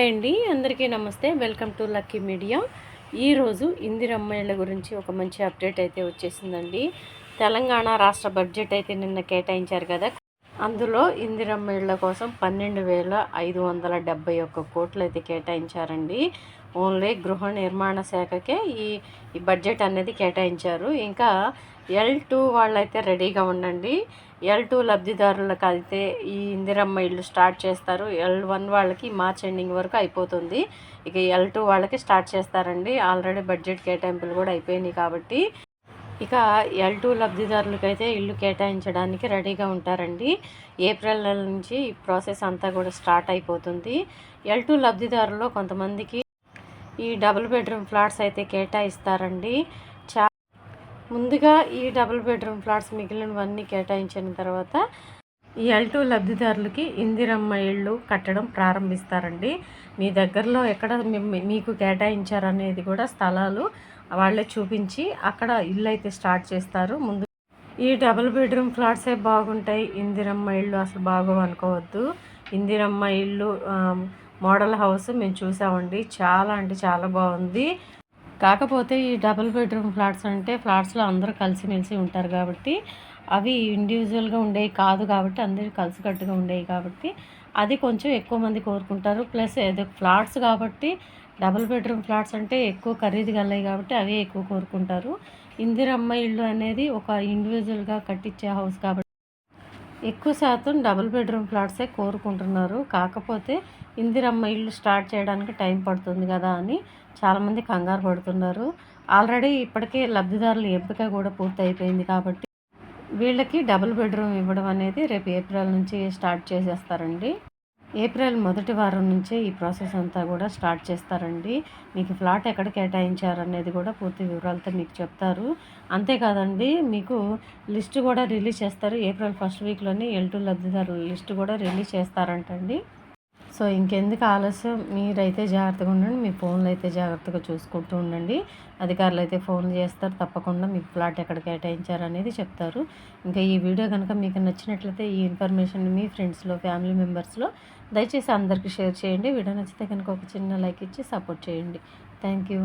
Hi అండి అందరికీ నమస్తే. Welcome to Lucky Media. ఈరోజు ఇందిరమ్మాయిల గురించి ఒక మంచి అప్డేట్ అయితే వచ్చేసిందండి. తెలంగాణ రాష్ట్ర బడ్జెట్ అయితే నిన్న కేటాయించారు కదా అందులో ఇందిరమ్మ ఇళ్ళ కోసం పన్నెండు వేల ఐదు వందల డెబ్బై ఒక్క కోట్లు అయితే కేటాయించారండి. ఓన్లీ గృహ నిర్మాణ శాఖకే ఈ ఈ బడ్జెట్ అనేది కేటాయించారు. ఇంకా ఎల్ టూ వాళ్ళైతే రెడీగా ఉండండి. ఎల్ టూ లబ్ధిదారులకు అయితే ఈ ఇందిరమ్మ ఇల్లు స్టార్ట్ చేస్తారు. ఎల్ వన్ వాళ్ళకి మార్చ్ ఎండింగ్ వరకు అయిపోతుంది. ఇక ఎల్ టూ వాళ్ళకి స్టార్ట్ చేస్తారండి. ఆల్రెడీ బడ్జెట్ కేటాయింపులు కూడా అయిపోయినాయి కాబట్టి. ఇక ఎల్ టూ లబ్ధిదారులకైతే ఇల్లు కేటాయించడానికి రెడీగా ఉంటారండి. ఏప్రిల్ నెల నుంచి ఈ ప్రాసెస్ అంతా కూడా స్టార్ట్ అయిపోతుంది. ఎల్ టూ లబ్ధిదారుల్లో కొంతమందికి ఈ డబుల్ బెడ్రూమ్ ఫ్లాట్స్ అయితే కేటాయిస్తారండి. చా ముందుగా ఈ డబుల్ బెడ్రూమ్ ఫ్లాట్స్ మిగిలినవన్నీ కేటాయించిన తర్వాత ఈ ఎల్ టూ లబ్ధిదారులకి ఇందిరమ్మ ఇళ్ళు కట్టడం ప్రారంభిస్తారండి. మీ దగ్గరలో ఎక్కడ మీకు కేటాయించారనేది కూడా స్థలాలు వాళ్ళే చూపించి అక్కడ ఇల్లు అయితే స్టార్ట్ చేస్తారు. ముందు ఈ డబుల్ బెడ్రూమ్ ఫ్లాట్సే బాగుంటాయి. ఇందిరమ్మ ఇల్లు అసలు బాగోవు అనుకోవద్దు. ఇందిరమ్మ ఇల్లు మోడల్ హౌస్ మేము చూసామండి. చాలా అంటే చాలా బాగుంది. కాకపోతే ఈ డబుల్ బెడ్రూమ్ ఫ్లాట్స్ అంటే ఫ్లాట్స్లో అందరూ కలిసిమెలిసి ఉంటారు కాబట్టి అవి ఇండివిజువల్గా ఉండేవి కాదు కాబట్టి అందరూ కలిసికట్టుగా ఉండేవి కాబట్టి అది కొంచెం ఎక్కువ మంది కోరుకుంటారు. ప్లస్ ఏదో ఫ్లాట్స్ కాబట్టి డబుల్ బెడ్రూమ్ ఫ్లాట్స్ అంటే ఎక్కువ ఖరీదు గలవి కాబట్టి అవే ఎక్కువ కోరుకుంటారు. ఇందిరమ్మ ఇల్లు అనేది ఒక ఇండివిజువల్గా కట్టించే హౌస్ కాబట్టి ఎక్కువ శాతం డబుల్ బెడ్రూమ్ ఫ్లాట్సే కోరుకుంటున్నారు. కాకపోతే ఇందిరమ్మ ఇల్లు స్టార్ట్ చేయడానికి టైం పడుతుంది కదా అని చాలామంది కంగారు పడుతున్నారు. ఆల్రెడీ ఇప్పటికే లబ్ధిదారుల ఎంపిక కూడా పూర్తయిపోయింది కాబట్టి వీళ్ళకి డబుల్ బెడ్రూమ్ ఇవ్వడం అనేది రేపు ఏప్రిల్ నుంచి స్టార్ట్ చేసేస్తారండి. ఏప్రిల్ మొదటి వారం నుంచే ఈ ప్రాసెస్ అంతా కూడా స్టార్ట్ చేస్తారండి. మీకు ఫ్లాట్ ఎక్కడ కేటాయించారు అనేది కూడా పూర్తి వివరాలతో మీకు చెప్తారు. అంతేకాదండి మీకు లిస్ట్ కూడా రిలీజ్ చేస్తారు. ఏప్రిల్ ఫస్ట్ వీక్లోనే ఎల్ టూ లబ్ధిదారుల లిస్ట్ కూడా రిలీజ్ చేస్తారంటండి. సో ఇంకెందుకు ఆలస్యం? మీరైతే జాగ్రత్తగా ఉండండి. మీ ఫోన్లు అయితే జాగ్రత్తగా చూసుకుంటూ ఉండండి. అధికారులు అయితే ఫోన్ చేస్తారు. తప్పకుండా మీకు ఫ్లాట్ ఎక్కడ కేటాయించారు అనేది చెప్తారు. ఇంకా ఈ వీడియో కనుక మీకు నచ్చినట్లయితే ఈ ఇన్ఫర్మేషన్ మీ ఫ్రెండ్స్లో ఫ్యామిలీ మెంబర్స్లో దయచేసి అందరికీ షేర్ చేయండి. వీడియో నచ్చితే కనుక ఒక చిన్న లైక్ ఇచ్చి సపోర్ట్ చేయండి. Thank you.